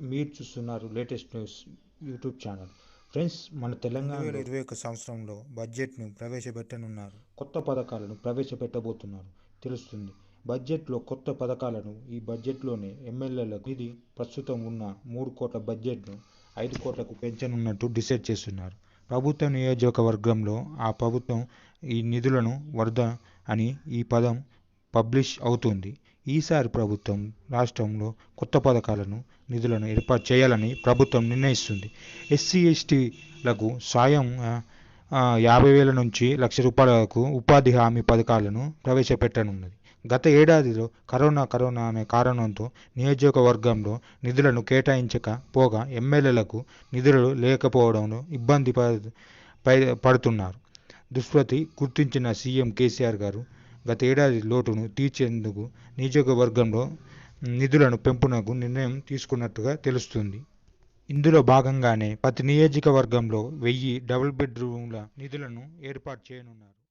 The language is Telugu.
మీరు చూస్తున్నారు latest news YouTube channel friends మన తెలంగాణలో ఇరవై ఒక్క సంవత్సరంలో బడ్జెట్ను ప్రవేశపెట్టనున్నారు. కొత్త పథకాలను ప్రవేశపెట్టబోతున్నారు. తెలుస్తుంది. బడ్జెట్లో కొత్త పథకాలను ఈ బడ్జెట్లోనే ఎమ్మెల్యేలకు ఇది ప్రస్తుతం ఉన్న మూడు కోట్ల బడ్జెట్ను ఐదు కోట్లకు పెంచనున్నట్టు డిసైడ్ చేస్తున్నారు. ప్రభుత్వ నియోజకవర్గంలో ఆ ప్రభుత్వం ఈ నిధులను వరద అని ఈ పదం పబ్లిష్ అవుతుంది. ఈసారి ప్రభుత్వం రాష్ట్రంలో కొత్త పథకాలను నిధులను ఏర్పాటు చేయాలని ప్రభుత్వం నిర్ణయిస్తుంది. ఎస్సీ ఎస్టీలకు సాయం యాభై వేల నుంచి లక్ష రూపాయల వరకు ఉపాధి హామీ పథకాలను ప్రవేశపెట్టనున్నది. గత ఏడాదిలో కరోనా కరోనా అనే కారణంతో నియోజకవర్గంలో నిధులను కేటాయించక పోగా ఎమ్మెల్యేలకు నిధులు లేకపోవడంలో ఇబ్బంది పడుతున్నారు. దుష్ప్రతి గుర్తించిన సీఎం కేసీఆర్ గారు గత ఏడాది లోటును తీర్చేందుకు నియోజకవర్గంలో నిధులను పెంపునకు నిర్ణయం తీసుకున్నట్టుగా తెలుస్తుంది. ఇందులో భాగంగానే ప్రతి నియోజకవర్గంలో వెయ్యి డబుల్ బెడ్రూమ్ల నిధులను ఏర్పాటు చేయనున్నారు.